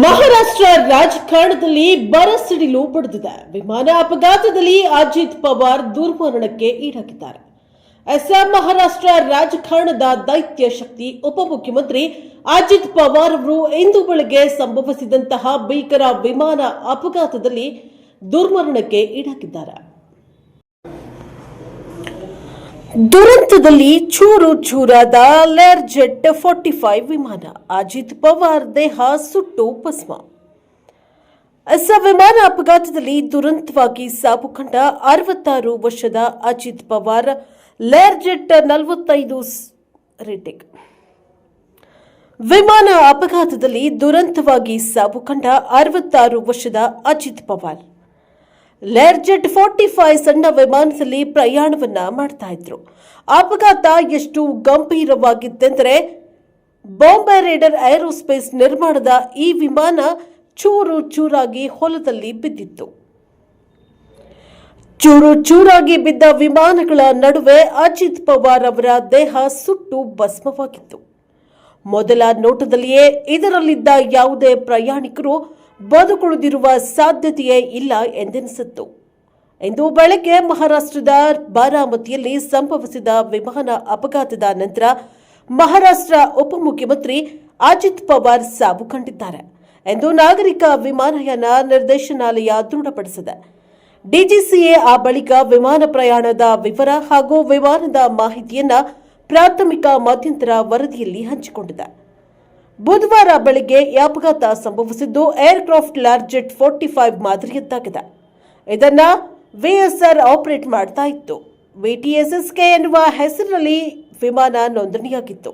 ಮಹಾರಾಷ್ಟ್ರ ರಾಜಕಾರಣದಲ್ಲಿ ಬರ ಸಿಡಿಲು ಬಡಿದಿದೆ. ವಿಮಾನ ಅಪಘಾತದಲ್ಲಿ ಅಜಿತ್ ಪವಾರ್ ದುರ್ಮರಣಕ್ಕೆ ಈಡಾಗಿದ್ದಾರೆ. ಅಸ್ಸಾಂ ಮಹಾರಾಷ್ಟ್ರ ರಾಜಕಾರಣದ ದೈತ್ಯ ಶಕ್ತಿ ಉಪಮುಖ್ಯಮಂತ್ರಿ ಅಜಿತ್ ಪವಾರ್ ಅವರು ಇಂದು ಬೆಳಗ್ಗೆ ಸಂಭವಿಸಿದಂತಹ ಭೀಕರ ವಿಮಾನ ಅಪಘಾತದಲ್ಲಿ ದುರ್ಮರಣಕ್ಕೆ ಈಡಾಗಿದ್ದಾರೆ. ದುರಂತದಲ್ಲಿ ಚೂರು ಚೂರಾದ ಲೇರ್ ಜೆಟ್ ಫಾರ್ಟಿ ಫೈವ್ ವಿಮಾನ, ಅಜಿತ್ ಪವಾರ್ ದೇಹ ಸುಟ್ಟು ಭಸ್ಮ. ಅಸ್ಸಾಂ ವಿಮಾನ ಅಪಘಾತದಲ್ಲಿ ದುರಂತವಾಗಿ ಸಾವು ಕಂಡ ಅರವತ್ತಾರು ವರ್ಷದ ಅಜಿತ್ ಪವಾರ್ ಲೇರ್ ಜೆಟ್ ನಲವತ್ತೈದು ರೇಟಿಂಗ್. ವಿಮಾನ ಅಪಘಾತದಲ್ಲಿ ದುರಂತವಾಗಿ ಸಾವು ಕಂಡ ಅರವತ್ತಾರು ವರ್ಷದ Ajit Pawar. Learjet forty five ಸಣ್ಣ ವಿಮಾನದಲ್ಲಿ ಪ್ರಯಾಣವನ್ನ ಮಾಡ್ತಾ ಇದ್ರು. ಅಪಘಾತ ಎಷ್ಟು ಗಂಭೀರವಾಗಿತ್ತೆಂದರೆ ಬಾಂಬೆ ರೇಡರ್ ಏರೋಸ್ಪೇಸ್ ನಿರ್ಮಾಣದ ಈ ವಿಮಾನ ಚೂರು ಚೂರಾಗಿ ಹೊಲದಲ್ಲಿ ಬಿದ್ದಿತ್ತು. ಚೂರು ಚೂರಾಗಿ ಬಿದ್ದ ವಿಮಾನಗಳ ನಡುವೆ ಅಜಿತ್ ಪವಾರ್ ಅವರ ದೇಹ ಸುಟ್ಟು ಭಸ್ಮವಾಗಿತ್ತು. ಮೊದಲ ನೋಟದಲ್ಲಿಯೇ ಇದರಲ್ಲಿದ್ದ ಯಾವುದೇ ಪ್ರಯಾಣಿಕರು ಬದುಕುಳಿದಿರುವ ಸಾಧ್ಯತೆಯೇ ಇಲ್ಲ ಎಂದೆನಿಸಿತ್ತು. ಇಂದು ಬೆಳಗ್ಗೆ ಮಹಾರಾಷ್ಟ್ರದ ಬಾರಾಮತಿಯಲ್ಲಿ ಸಂಭವಿಸಿದ ವಿಮಾನ ಅಪಘಾತದ ನಂತರ ಮಹಾರಾಷ್ಟ್ರ ಉಪಮುಖ್ಯಮಂತ್ರಿ ಅಜಿತ್ ಪವಾರ್ ಸಾವು ಕಂಡಿದ್ದಾರೆ ಎಂದು ನಾಗರಿಕ ವಿಮಾನಯಾನ ನಿರ್ದೇಶನಾಲಯ ದೃಢಪಡಿಸಿದೆ. ಡಿಜಿಸಿಎ ಆ ಬಳಿಕ ವಿಮಾನ ಪ್ರಯಾಣದ ವಿವರ ಹಾಗೂ ವಿಮಾನದ ಮಾಹಿತಿಯನ್ನ ಪ್ರಾಥಮಿಕ ಮಧ್ಯಂತರ ವರದಿಯಲ್ಲಿ ಹಂಚಿಕೊಂಡಿದೆ. ಬುಧವಾರ ಬೆಳಗ್ಗೆ ಈ ಅಪಘಾತ ಸಂಭವಿಸಿದ್ದು ಏರ್ಕ್ರಾಫ್ಟ್ ಲಾರ್ಜೆಟ್ ಫೋರ್ಟಿ ಫೈವ್ ಮಾದರಿಯದ್ದಾಗಿದೆ. ಇದನ್ನ ವಿಎಸ್ಆರ್ ಆಪರೇಟ್ ಮಾಡ್ತಾ ಇತ್ತು. ವಿಟಿಎಸ್ಎಸ್ಕೆ ಎನ್ನುವ ಹೆಸರಿನಲ್ಲಿ ವಿಮಾನ ನೋಂದಣಿಯಾಗಿತ್ತು.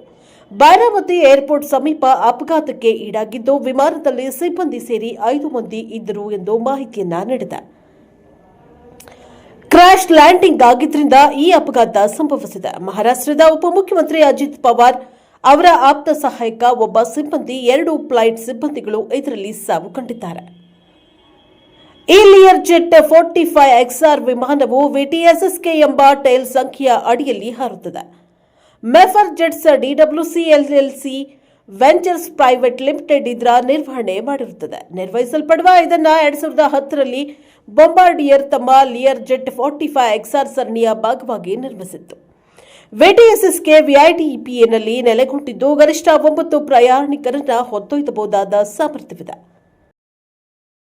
ಬಾರಾಮತಿ ಏರ್ಪೋರ್ಟ್ ಸಮೀಪ ಅಪಘಾತಕ್ಕೆ ಈಡಾಗಿದ್ದು ವಿಮಾನದಲ್ಲಿ ಸಿಬ್ಬಂದಿ ಸೇರಿ ಐದು ಮಂದಿ ಇದ್ದರು ಎಂದು ಮಾಹಿತಿಯನ್ನ ನೀಡಿದೆ. ಕ್ರಾಶ್ ಲ್ಯಾಂಡಿಂಗ್ ಆಗಿದ್ದರಿಂದ ಈ ಅಪಘಾತ ಸಂಭವಿಸಿದೆ. ಮಹಾರಾಷ್ಟ್ರದ ಉಪಮುಖ್ಯಮಂತ್ರಿ ಅಜಿತ್ ಪವಾರ್ ಅವರ ಆಪ್ತ ಸಹಾಯಕ ಒಬ್ಬ ಸಿಬ್ಬಂದಿ, ಎರಡು ಫ್ಲೈಟ್ ಸಿಬ್ಬಂದಿಗಳು ಇದರಲ್ಲಿ ಸಾವು ಕಂಡಿದ್ದಾರೆ ಈ Learjet forty five XR ವಿಮಾನವು ವಿಟಿಎಸ್ಎಸ್ಕೆ ಎಂಬ ಟೈಲ್ ಸಂಖ್ಯೆಯ ಅಡಿಯಲ್ಲಿ ಹಾರುತ್ತದೆ. ಮೆಫರ್ jets DWC LLC ventures private limited ಇದರ ನಿರ್ವಹಣೆ ಮಾಡಿರುತ್ತದೆ. ನಿರ್ವಹಿಸಲ್ಪಡುವ ಇದನ್ನ ಎರಡ್ ಸಾವಿರದ ಹತ್ತರಲ್ಲಿ ಬೊಂಬಾರ್ಡಿಯರ್ ತಮ್ಮ Learjet forty five XR ಸರಣಿಯ ಭಾಗವಾಗಿ ನಿರ್ಮಿಸಿತ್ತು. ವಿಟಿಎಸ್ಎಸ್ಗೆ ವಿಐಟಿಪಿಎನಲ್ಲಿ ನೆಲೆಗೊಂಡಿದ್ದು ಗರಿಷ್ಠ ಒಂಬತ್ತು ಪ್ರಯಾಣಿಕರನ್ನ ಹೊತ್ತೊಯ್ಯಬಹುದಾದ ಸಾಮರ್ಥ್ಯವಿದೆ.